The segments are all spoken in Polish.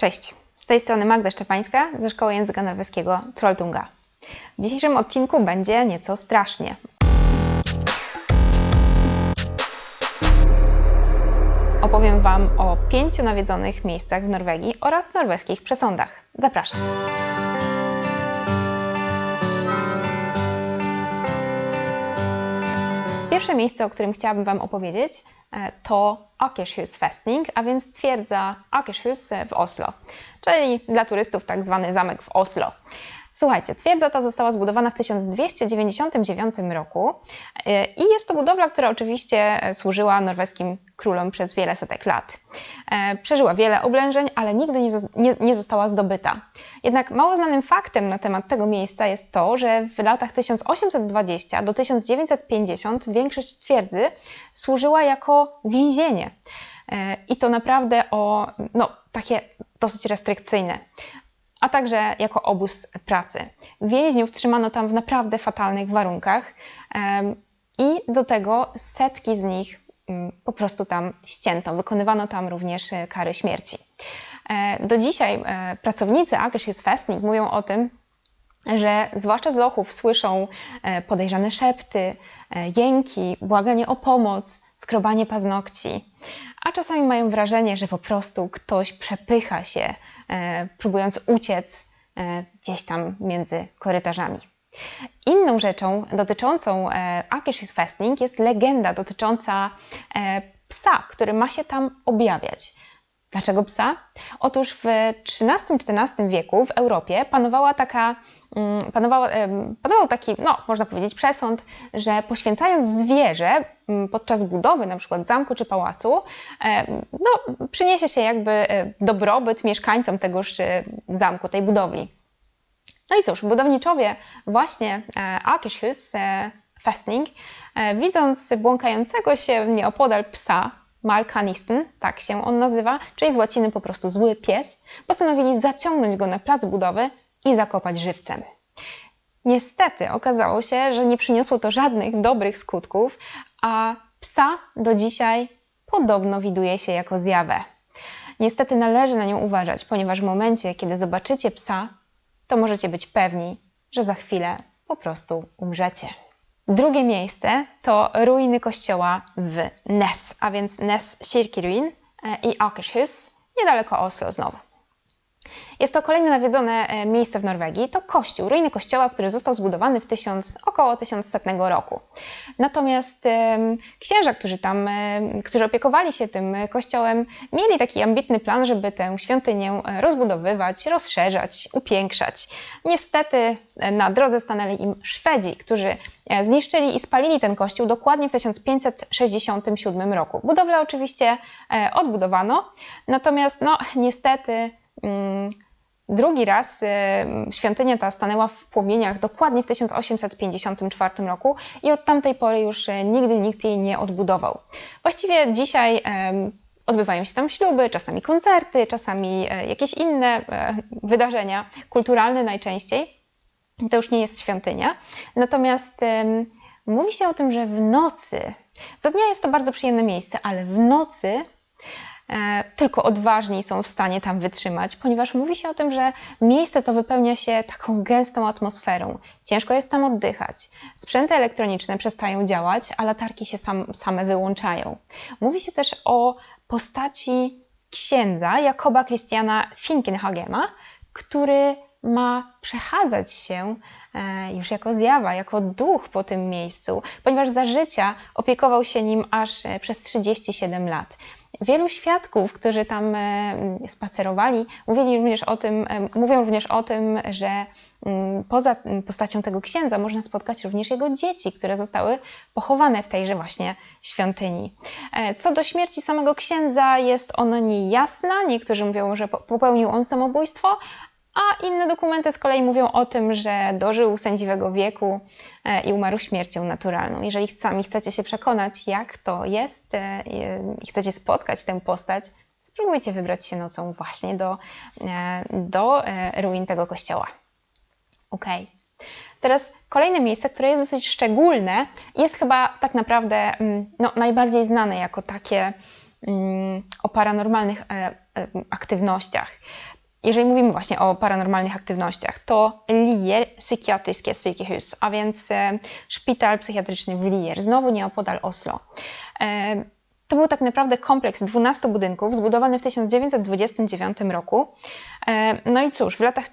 Cześć, z tej strony Magda Szczepańska ze Szkoły Języka Norweskiego Trolltunga. W dzisiejszym odcinku będzie nieco strasznie. Opowiem Wam o pięciu nawiedzonych miejscach w Norwegii oraz norweskich przesądach. Zapraszam. Pierwsze miejsce, o którym chciałabym Wam opowiedzieć, e, to Akershus Festning, a więc twierdza Akershus w Oslo, czyli dla turystów tak zwany zamek w Oslo. Słuchajcie, twierdza ta została zbudowana w 1299 roku e, i jest to budowla, która oczywiście służyła norweskim królom przez wiele setek lat. E, Przeżyła wiele oblężeń, ale nigdy nie, zos- nie, nie została zdobyta. Jednak mało znanym faktem na temat tego miejsca jest to, że w latach 1820 do 1950 większość twierdzy służyła jako więzienie. E, I to naprawdę o no, takie dosyć restrykcyjne a także jako obóz pracy. Więźniów trzymano tam w naprawdę fatalnych warunkach i do tego setki z nich mm, po prostu tam ścięto. Wykonywano tam również e, kary śmierci. E, Do dzisiaj e, pracownicy Akershus Festning mówią o tym, że zwłaszcza z lochów słyszą podejrzane szepty, jęki, błaganie o pomoc, skrobanie paznokci, a czasami mają wrażenie, że po prostu ktoś przepycha się, e, próbując uciec e, gdzieś tam między korytarzami. Inną rzeczą dotyczącą e, Akershus Festning jest legenda dotycząca e, psa, który ma się tam objawiać. Dlaczego psa? Otóż w XIII-XIV wieku w Europie panowała taka, mm, panowała, em, panował taki, no, można powiedzieć, przesąd, że poświęcając zwierzę mm, podczas budowy na przykład zamku czy pałacu, no, przyniesie się jakby e, dobrobyt mieszkańcom tegoż e, zamku, tej budowli. No i cóż, budowniczowie właśnie e, Akershus e, Festning, widząc błąkającego się nieopodal psa, Malkanisten, tak się on nazywa, czyli z łaciny po prostu zły pies, postanowili zaciągnąć go na plac budowy i zakopać żywcem. Niestety okazało się, że nie przyniosło to żadnych dobrych skutków, a psa do dzisiaj podobno widuje się jako zjawę. Niestety należy na nią uważać, ponieważ w momencie, kiedy zobaczycie psa, to możecie być pewni, że za chwilę po prostu umrzecie. Drugie miejsce to ruiny kościoła w Nes, a więc Nes Kirkeruin e, i Akershus, niedaleko Oslo znowu. Jest to kolejne nawiedzone e, miejsce w Norwegii. To kościół, ruiny kościoła, który został zbudowany w 1000, około 1100 roku. Natomiast księża, którzy tam, em, którzy opiekowali się tym kościołem, mieli taki ambitny plan, żeby tę świątynię e, rozbudowywać, rozszerzać, upiększać. Niestety e, na drodze stanęli im Szwedzi, którzy e, zniszczyli i spalili ten kościół dokładnie w 1567 roku. Budowlę oczywiście e, odbudowano, natomiast no niestety mm, Drugi raz e, świątynia ta stanęła w płomieniach dokładnie w 1854 roku i od tamtej pory już e, nigdy nikt jej nie odbudował. Właściwie dzisiaj odbywają się tam śluby, czasami koncerty, czasami e, jakieś inne e, wydarzenia kulturalne najczęściej. To już nie jest świątynia. Natomiast mówi się o tym, że w nocy, za dnia jest to bardzo przyjemne miejsce, ale w nocy tylko odważni są w stanie tam wytrzymać, ponieważ mówi się o tym, że miejsce to wypełnia się taką gęstą atmosferą. Ciężko jest tam oddychać. Sprzęty elektroniczne przestają działać, a latarki się sam, same wyłączają. Mówi się też o postaci księdza Jakoba Christiana Finkenhagena, który ma przechadzać się e, już jako zjawa, jako duch po tym miejscu, ponieważ za życia opiekował się nim aż e, przez 37 lat. Wielu świadków, którzy tam e, spacerowali, mówili również o tym, e, mówią również o tym, że mm, poza postacią tego księdza można spotkać również jego dzieci, które zostały pochowane w tejże właśnie świątyni. E, Co do śmierci samego księdza, jest ona niejasna. Niektórzy mówią, że po- popełnił on samobójstwo, a inne dokumenty z kolei mówią o tym, że dożył sędziwego wieku e, i umarł śmiercią naturalną. Jeżeli sami chcecie się przekonać, jak to jest e, i chcecie spotkać tę postać, spróbujcie wybrać się nocą właśnie do, e, do ruin tego kościoła. Ok. Teraz kolejne miejsce, które jest dosyć szczególne, jest chyba tak naprawdę mm, no, najbardziej znane jako takie mm, o paranormalnych aktywnościach. Jeżeli mówimy właśnie o paranormalnych aktywnościach, to Lier Psykiatriskie Sykehus, a więc szpital psychiatryczny w Lier, znowu nieopodal Oslo. To był tak naprawdę kompleks 12 budynków zbudowany w 1929 roku. E, no i cóż, w latach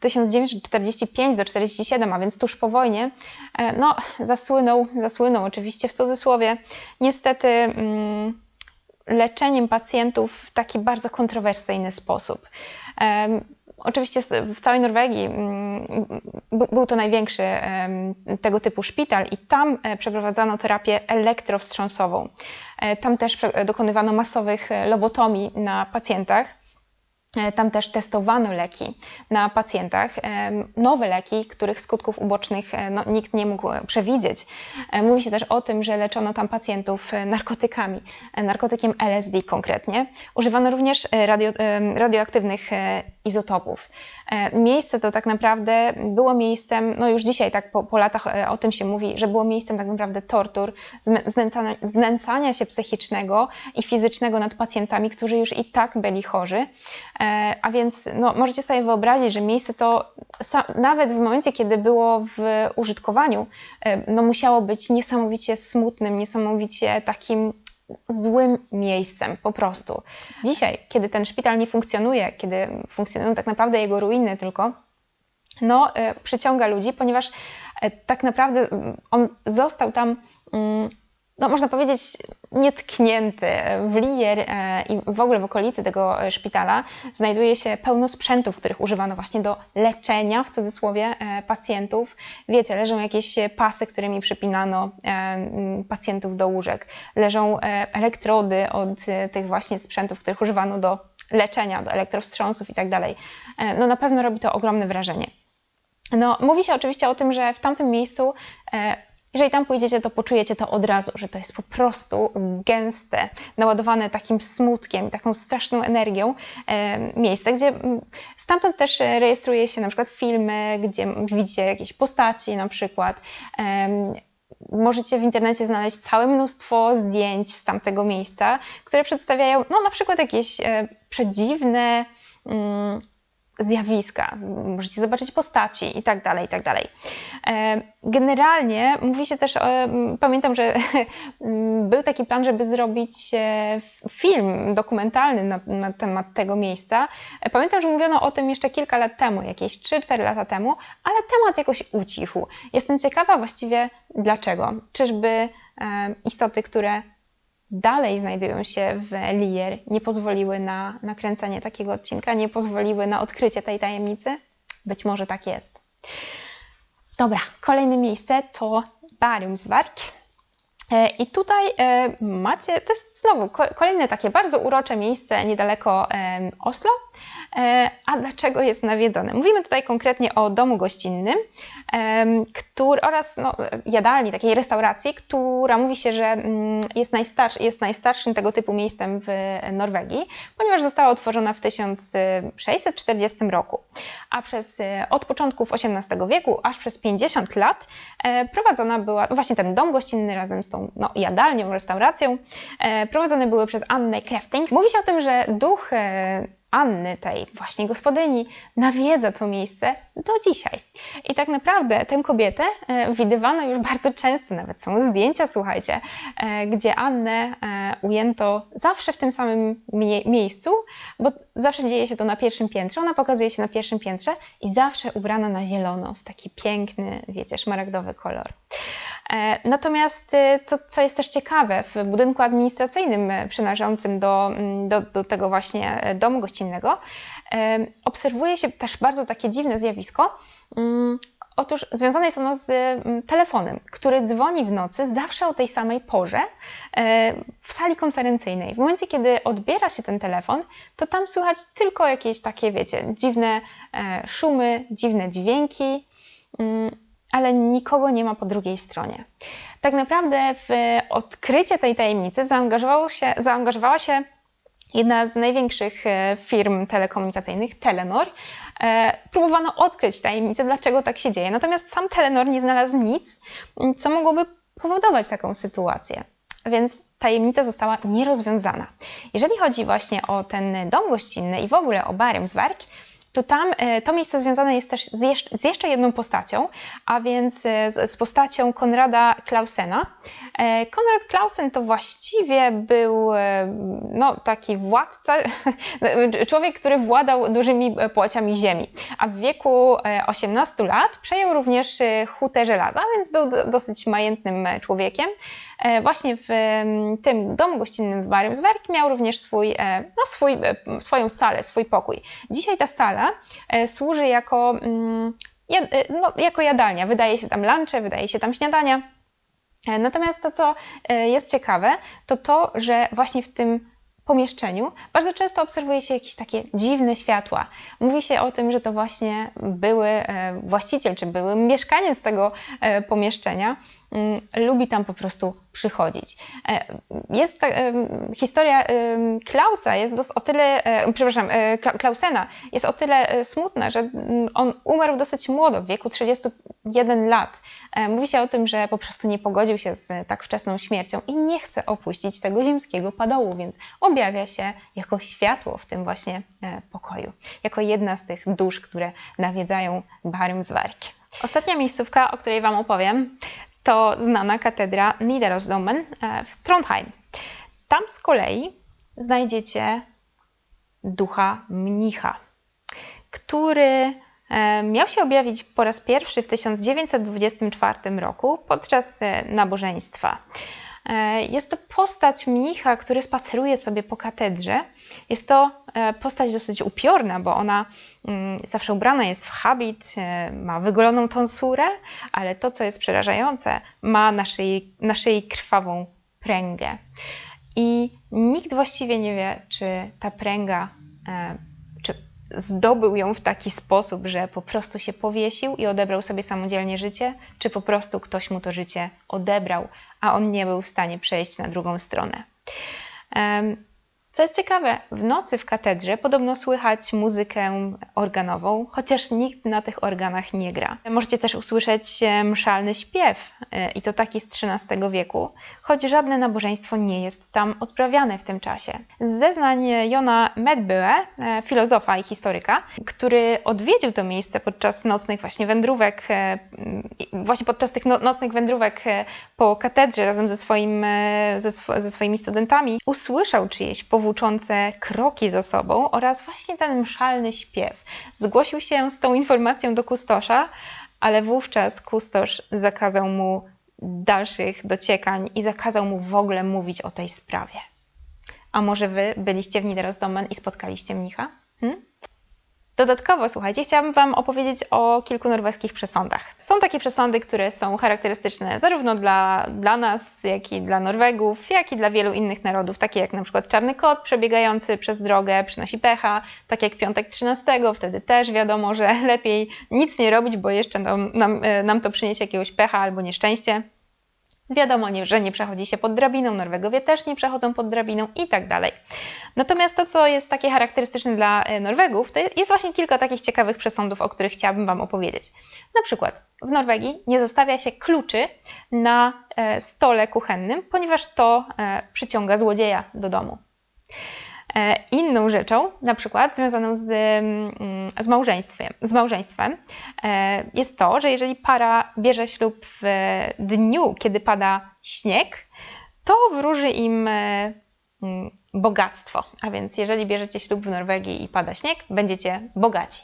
1945 mm, do 1947, a więc tuż po wojnie, e, no, zasłynął, zasłynął oczywiście w cudzysłowie, niestety mm, leczeniem pacjentów w taki bardzo kontrowersyjny sposób. Oczywiście w całej Norwegii mm, był to największy tego typu szpital i tam e, przeprowadzano terapię elektrowstrząsową. E, tam też dokonywano masowych lobotomii na pacjentach. E, tam też testowano leki na pacjentach, e, nowe leki, których skutków ubocznych e, no, nikt nie mógł przewidzieć. Mówi się też o tym, że leczono tam pacjentów narkotykami, narkotykiem LSD konkretnie. Używano również radio, radioaktywnych izotopów. Miejsce to tak naprawdę było miejscem, no już dzisiaj tak po, po latach o tym się mówi, że było miejscem tak naprawdę tortur, znęcania, znęcania się psychicznego i fizycznego nad pacjentami, którzy już i tak byli chorzy. E, a więc no, możecie sobie wyobrazić, że miejsce to nawet w momencie, kiedy było w użytkowaniu, e, no, musiało być niesamowicie smutnym, niesamowicie takim złym miejscem po prostu. Dzisiaj, kiedy ten szpital nie funkcjonuje, kiedy funkcjonują tak naprawdę jego ruiny tylko, no, e, przyciąga ludzi, ponieważ tak naprawdę on został tam mm, no, można powiedzieć, nietknięty. W Lier e, i w ogóle w okolicy tego szpitala znajduje się pełno sprzętów, których używano właśnie do leczenia, w cudzysłowie, e, pacjentów. Wiecie, leżą jakieś pasy, którymi przypinano e, pacjentów do łóżek. Leżą elektrody od tych właśnie sprzętów, których używano do leczenia, do elektrowstrząsów i tak. No na pewno robi to ogromne wrażenie. No, mówi się oczywiście o tym, że w tamtym miejscu jeżeli tam pójdziecie, to poczujecie to od razu, że to jest po prostu gęste, naładowane takim smutkiem, taką straszną energią e, miejsce, gdzie stamtąd też rejestruje się na przykład filmy, gdzie widzicie jakieś postaci na przykład. Możecie w internecie znaleźć całe mnóstwo zdjęć z tamtego miejsca, które przedstawiają no, na przykład jakieś e, przedziwne mm, zjawiska, możecie zobaczyć postaci i tak dalej, i tak dalej. E, generalnie mówi się też, pamiętam, że był taki plan, żeby zrobić e, film dokumentalny na, na, temat tego miejsca. E, pamiętam, że mówiono o tym jeszcze kilka lat temu, jakieś 3-4 lata temu, ale temat jakoś ucichł. Jestem ciekawa właściwie dlaczego. Czyżby istoty, które dalej znajdują się w Lier, nie pozwoliły na nakręcenie takiego odcinka, nie pozwoliły na odkrycie tej tajemnicy? Być może tak jest. Dobra, kolejne miejsce to Barumswerk. E, I tutaj e, macie, to jest znowu kolejne takie bardzo urocze miejsce niedaleko Oslo. E, a dlaczego jest nawiedzone? Mówimy tutaj konkretnie o domu gościnnym który, oraz no, jadalni, takiej restauracji, która mówi się, że mm, jest, najstarszy, jest najstarszym tego typu miejscem w Norwegii, ponieważ została otworzona w 1640 roku. A przez, e, od początków XVIII wieku aż przez 50 lat e, prowadzona była, no właśnie ten dom gościnny razem z tą no, jadalnią, restauracją, prowadzone były przez Annę Kreftings. Mówi się o tym, że duch Anny, tej właśnie gospodyni, nawiedza to miejsce do dzisiaj. I tak naprawdę tę kobietę e, widywano już bardzo często, nawet są zdjęcia, słuchajcie, e, gdzie Annę e, ujęto zawsze w tym samym miejscu, bo zawsze dzieje się to na pierwszym piętrze. Ona pokazuje się na pierwszym piętrze i zawsze ubrana na zielono, w taki piękny, wiecie, szmaragdowy kolor. E, natomiast e, co, co jest też ciekawe, w budynku administracyjnym e, przynależącym do, mm, do, do tego właśnie domu gościnnego obserwuje się też bardzo takie dziwne zjawisko. Mm, otóż związane jest ono z mm, telefonem, który dzwoni w nocy zawsze o tej samej porze w sali konferencyjnej. W momencie, kiedy odbiera się ten telefon, to tam słychać tylko jakieś takie, wiecie, dziwne szumy, dziwne dźwięki ale nikogo nie ma po drugiej stronie. Tak naprawdę w odkrycie tej tajemnicy się, zaangażowała się jedna z największych e, firm telekomunikacyjnych, Telenor. E, próbowano odkryć tajemnicę, dlaczego tak się dzieje. Natomiast sam Telenor nie znalazł nic, co mogłoby powodować taką sytuację. więc tajemnica została nierozwiązana. Jeżeli chodzi właśnie o ten dom gościnny i w ogóle o Baremswerk, to tam e, to miejsce związane jest też z jeszcze jedną postacią, a więc e, z postacią Konrada Klausena. E, Konrad Klausen to właściwie był no, taki władca, człowiek, który władał dużymi płaciami ziemi, a w wieku 18 lat przejął również hutę żelaza, więc był dosyć majętnym człowiekiem. Właśnie w tym domu gościnnym w Barymsberg miał również swój, no, swój, swoją salę, swój pokój. Dzisiaj ta sala służy jako, mm, no, jako jadalnia. Wydaje się tam lunche, wydaje się tam śniadania. Natomiast to, co jest ciekawe, to to, że właśnie w tym pomieszczeniu bardzo często obserwuje się jakieś takie dziwne światła. Mówi się o tym, że to właśnie były właściciel czy były mieszkaniec tego pomieszczenia lubi tam po prostu przychodzić. E, jest ta, historia Klausa jest o tyle, e, przepraszam, e, Klausena jest o tyle smutna, że mm, on umarł dosyć młodo, w wieku 31 lat. Mówi się o tym, że po prostu nie pogodził się z tak wczesną śmiercią i nie chce opuścić tego ziemskiego padołu, więc objawia się jako światło w tym właśnie pokoju, jako jedna z tych dusz, które nawiedzają Barymswerk. Ostatnia miejscówka, o której Wam opowiem, to znana katedra Nidarosdomen e, w Trondheim. Tam z kolei znajdziecie ducha mnicha, który e, miał się objawić po raz pierwszy w 1924 roku podczas e, nabożeństwa. E, jest to postać mnicha, który spaceruje sobie po katedrze. Jest to e, postać dosyć upiorna, bo ona mm, zawsze ubrana jest w habit, e, ma wygoloną tonsurę, ale to, co jest przerażające, ma na szyi, na szyi krwawą pręgę. I nikt właściwie nie wie, czy ta pręga, zdobył ją w taki sposób, że po prostu się powiesił i odebrał sobie samodzielnie życie, czy po prostu ktoś mu to życie odebrał, a on nie był w stanie przejść na drugą stronę. Co jest ciekawe, w nocy w katedrze podobno słychać muzykę organową, chociaż nikt na tych organach nie gra. Możecie też usłyszeć e, mszalny śpiew, e, i to taki z XIII wieku, choć żadne nabożeństwo nie jest tam odprawiane w tym czasie. Z zeznań Jona Medbue, e, filozofa i historyka, który odwiedził to miejsce podczas nocnych właśnie wędrówek, właśnie podczas tych no, nocnych wędrówek po katedrze razem ze, swoim, ze, ze swoimi studentami, usłyszał czyjeś powódzenie włóczące kroki za sobą oraz właśnie ten mszalny śpiew. Zgłosił się z tą informacją do kustosza, ale wówczas kustosz zakazał mu dalszych dociekań i zakazał mu w ogóle mówić o tej sprawie. A może wy byliście w Niederosdomen i spotkaliście mnicha? Hmm? Dodatkowo, słuchajcie, chciałabym Wam opowiedzieć o kilku norweskich przesądach. Są takie przesądy, które są charakterystyczne zarówno dla, dla nas, jak i dla Norwegów, jak i dla wielu innych narodów, takie jak na przykład czarny kot przebiegający przez drogę przynosi pecha, tak jak piątek 13, wtedy też wiadomo, że lepiej nic nie robić, bo jeszcze nam, nam, e, nam to przyniesie jakiegoś pecha albo nieszczęście. Wiadomo, że nie przechodzi się pod drabiną, Norwegowie też nie przechodzą pod drabiną i tak dalej. Natomiast to, co jest takie charakterystyczne dla e, Norwegów, to jest właśnie kilka takich ciekawych przesądów, o których chciałabym Wam opowiedzieć. Na przykład w Norwegii nie zostawia się kluczy na e, stole kuchennym, ponieważ to e, przyciąga złodzieja do domu. Inną rzeczą, na przykład związaną z, mm, z, małżeństwem, z małżeństwem, jest to, że jeżeli para bierze ślub w dniu, kiedy pada śnieg, to wróży im mm, bogactwo. A więc jeżeli bierzecie ślub w Norwegii i pada śnieg, będziecie bogaci.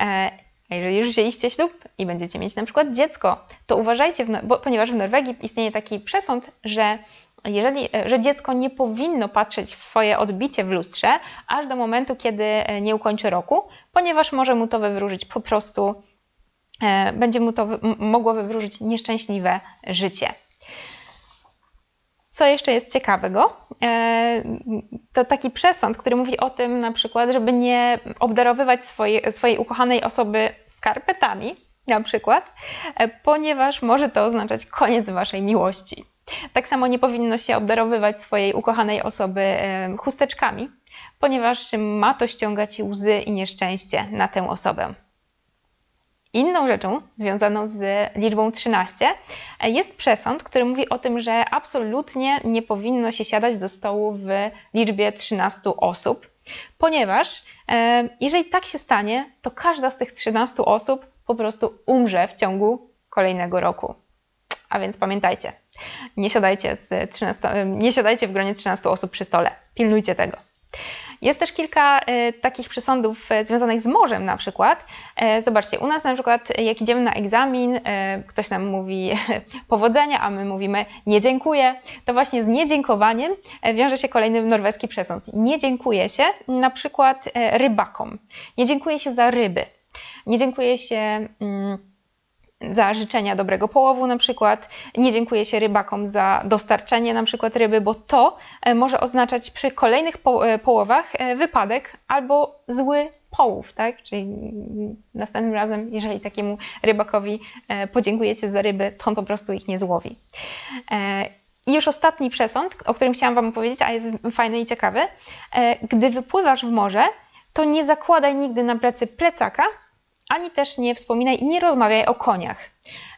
E, a jeżeli już wzięliście ślub i będziecie mieć na przykład dziecko, to uważajcie, bo, ponieważ w Norwegii istnieje taki przesąd, że jeżeli, e, że dziecko nie powinno patrzeć w swoje odbicie w lustrze aż do momentu, kiedy e, nie ukończy roku, ponieważ może mu to wywróżyć po prostu, będzie mu to mogło wywróżyć nieszczęśliwe życie. Co jeszcze jest ciekawego, e, to taki przesąd, który mówi o tym na przykład, żeby nie obdarowywać swojej, swojej ukochanej osoby skarpetami, na przykład, e, ponieważ może to oznaczać koniec waszej miłości. Tak samo nie powinno się obdarowywać swojej ukochanej osoby e, chusteczkami, ponieważ ma to ściągać łzy i nieszczęście na tę osobę. Inną rzeczą związaną z liczbą 13 jest przesąd, który mówi o tym, że absolutnie nie powinno się siadać do stołu w liczbie 13 osób, ponieważ e, jeżeli tak się stanie, to każda z tych 13 osób po prostu umrze w ciągu kolejnego roku. A więc pamiętajcie, nie siadajcie, z 13, nie siadajcie w gronie 13 osób przy stole. Pilnujcie tego. Jest też kilka e, takich przesądów e, związanych z morzem na przykład. E, zobaczcie, u nas na przykład jak idziemy na egzamin, ktoś nam mówi powodzenia, a my mówimy nie dziękuję, to właśnie z niedziękowaniem wiąże się kolejny norweski przesąd. Nie dziękuję się na przykład rybakom, nie dziękuję się za ryby, nie dziękuję się... Mm, za życzenia dobrego połowu na przykład. Nie dziękuję się rybakom za dostarczenie na przykład ryby, bo to e, może oznaczać przy kolejnych e, połowach e, wypadek albo zły połów, tak? Czyli następnym razem, jeżeli takiemu rybakowi podziękujecie za ryby, to on po prostu ich nie złowi. I już ostatni przesąd, o którym chciałam Wam opowiedzieć, a jest fajny i ciekawy. Gdy wypływasz w morze, to nie zakładaj nigdy na plecy plecaka, ani też nie wspominaj i nie rozmawiaj o koniach.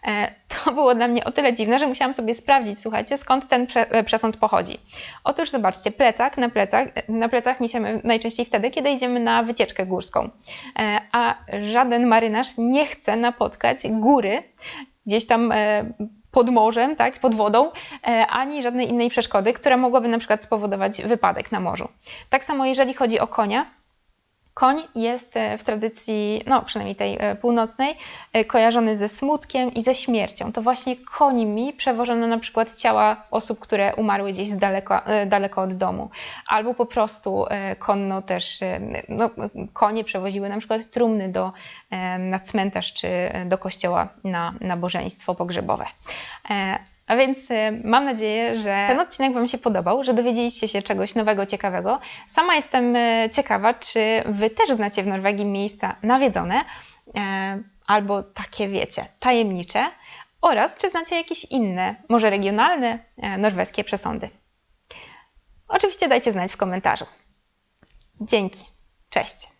E, to było dla mnie o tyle dziwne, że musiałam sobie sprawdzić, słuchajcie, skąd ten e, przesąd pochodzi. Otóż zobaczcie, plecak na plecach, na plecach niesiemy najczęściej wtedy, kiedy idziemy na wycieczkę górską. E, a żaden marynarz nie chce napotkać góry gdzieś tam pod morzem, tak, pod wodą, ani żadnej innej przeszkody, która mogłaby na przykład spowodować wypadek na morzu. Tak samo jeżeli chodzi o konia, Koń jest e, w tradycji, no przynajmniej tej e, północnej, e, kojarzony ze smutkiem i ze śmiercią. To właśnie końmi przewożono na przykład ciała osób, które umarły gdzieś daleko, daleko od domu. Albo po prostu konno też, no, konie przewoziły na przykład trumny do, na cmentarz czy do kościoła na nabożeństwo pogrzebowe. A więc y, mam nadzieję, że ten odcinek Wam się podobał, że dowiedzieliście się czegoś nowego, ciekawego. Sama jestem y, ciekawa, czy Wy też znacie w Norwegii miejsca nawiedzone e, albo takie, wiecie, tajemnicze oraz czy znacie jakieś inne, może regionalne, norweskie przesądy. Oczywiście dajcie znać w komentarzu. Dzięki. Cześć.